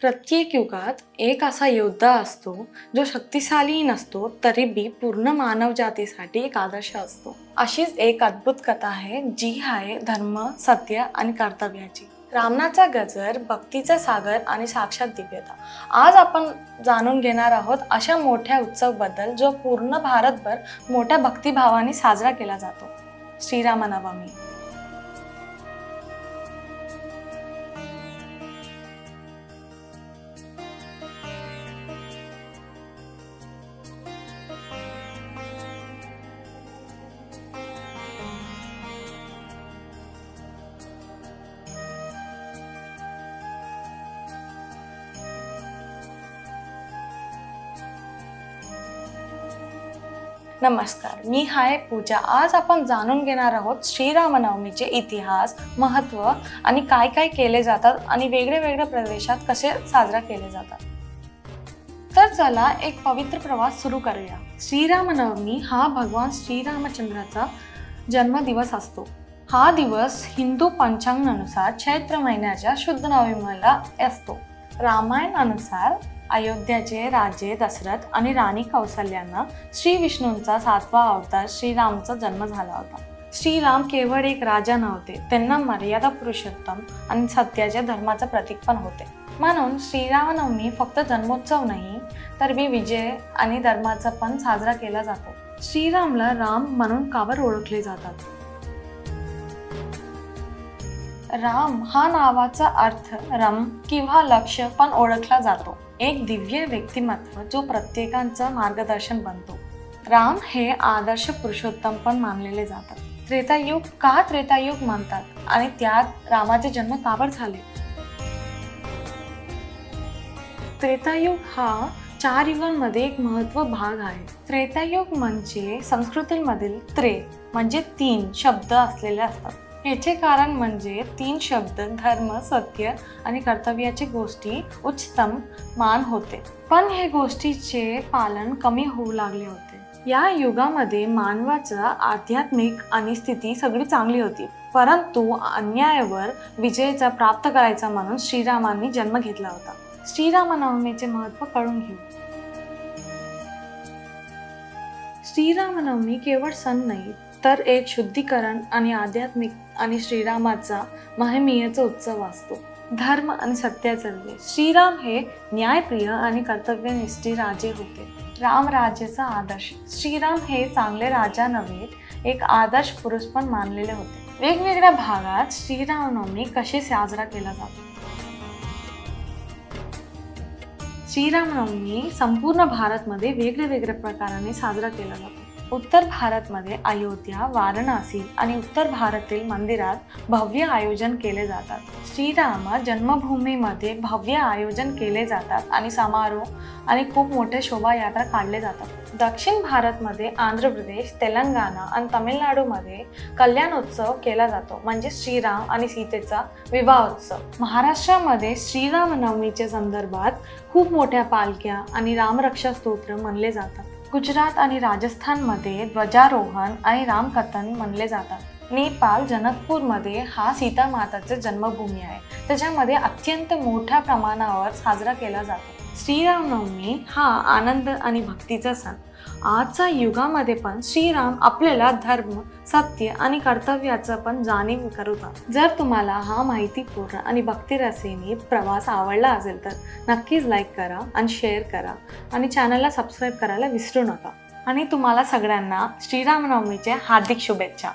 प्रत्येक युगात एक असा योद्धा असतो जो शक्तिशाली नसतो तरी बी पूर्ण मानव जातीसाठी एक आदर्श असतो. अशीच एक अद्भुत कथा आहे जी आहे धर्म सत्य आणि कर्तव्याची. रामनाचा गजर भक्तीचा सागर आणि साक्षात दिव्यता. आज आपण जाणून घेणार आहोत अशा मोठ्या उत्सवबद्दल जो पूर्ण भारतभर मोठ्या भक्तिभावाने साजरा केला जातो. श्रीरामनवमी नमस्कार मी हाय पूजा. आज आपण जाणून घेणार आहोत श्रीरामनवमीचे इतिहास महत्त्व आणि काय काय केले जातात आणि वेगळ्या वेगळ्या प्रदेशात कसे साजरा केले जातात. तर चला एक पवित्र प्रवास सुरू करूया. श्रीरामनवमी हा भगवान श्रीरामचंद्राचा जन्मदिवस असतो. हा दिवस हिंदू पंचांगानुसार चैत्र महिन्याच्या शुद्ध नवमीला असतो. रामायण अनुसार अयोध्याचे राजे दशरथ आणि राणी कौसल्यांना श्री विष्णूंचा सातवा अवतार श्रीरामचा जन्म झाला होता. श्रीराम केवळ एक राजा नव्हते त्यांना मर्यादा पुरुषोत्तम आणि सत्याच्या धर्माचं प्रतीक पण होते. म्हणून श्रीरामनवमी फक्त जन्मोत्सव नाही तर मी विजय आणि धर्माचा पण साजरा केला जातो. श्रीरामला राम म्हणून कावर ओळखले जातात. राम हा नावाचा अर्थ रम किंवा लक्ष पण ओळखला जातो. एक दिव्य व्यक्तिमत्व जो प्रत्येकांचं मार्गदर्शन बनतो. राम हे आदर्श पुरुषोत्तम पण मानलेले जातात. त्रेतायुग का त्रेतायुग मानतात? आणि त्यात रामाचे जन्म काबर झाले? त्रेतायुग हा चार युगांमध्ये एक महत्त्व भाग आहे. त्रेतायुग म्हणजे संस्कृतीमधील त्रे म्हणजे तीन शब्द असलेले असतात. याचे कारण म्हणजे तीन शब्द धर्म सत्य आणि कर्तव्याचे गोष्टी उच्चतम मान होते. पण हे गोष्टीचे पालन कमी होऊ लागले होते. या युगामध्ये मानवाचं आध्यात्मिक आणि स्थिती सगळी चांगली होती. परंतु अन्यायावर विजयाचा प्राप्त करायचा म्हणून श्रीरामांनी जन्म घेतला होता. श्रीरामनवमीचे महत्त्व कळून घेऊ. श्रीरामनवमी केवळ सण नाही तर एक शुद्धीकरण आणि आध्यात्मिक आणि श्रीरामाचा महिमेचा उत्सव असतो. धर्म आणि सत्याचा विजय श्रीराम हे न्यायप्रिय आणि कर्तव्यनिष्ठी राजे होते. राम राजेचा आदर्श. श्रीराम हे चांगले राजा नव्हे एक आदर्श पुरुष पण मानलेले होते. वेगवेगळ्या भागात श्रीरामनवमी कशी साजरा केला जातो? श्रीरामनवमी संपूर्ण भारतमध्ये वेगळ्या वेगळ्या प्रकाराने साजरा केला जातो. उत्तर भारतमध्ये अयोध्या वाराणसी आणि उत्तर भारतातील मंदिरात भव्य आयोजन केले जातात. श्रीराम जन्मभूमीमध्ये भव्य आयोजन केले जातात आणि समारोह आणि खूप मोठे शोभायात्रा काढले जातात. दक्षिण भारतमध्ये आंध्र प्रदेश तेलंगणा आणि तमिळनाडूमध्ये कल्याणोत्सव केला जातो म्हणजे श्रीराम आणि सीतेचा विवाह उत्सव. महाराष्ट्रामध्ये श्रीरामनवमीच्या संदर्भात खूप मोठ्या पालख्या आणि रामरक्षा स्तोत्र म्हणले जातात. गुजरात आणि राजस्थानमध्ये ध्वजारोहण आणि रामकथन म्हणले जातात. नेपाळ जनकपूरमध्ये हा सीता माताचे जन्मभूमी आहे. त्याच्यामध्ये अत्यंत मोठ्या प्रमाणावर साजरा केला जातो. श्रीरामनवमी हा आनंद आणि भक्तीचा सण. आजच्या युगामध्ये पण श्रीराम आपल्याला धर्म सत्य आणि कर्तव्याचं पण जाणीव करतात जर तुम्हाला हा माहितीपूर्ण आणि भक्तिरसेने प्रवास आवडला असेल तर नक्कीच लाईक करा आणि शेअर करा आणि चॅनलला सबस्क्राईब करायला विसरू नका. आणि तुम्हाला सगळ्यांना श्रीरामनवमीच्या हार्दिक शुभेच्छा.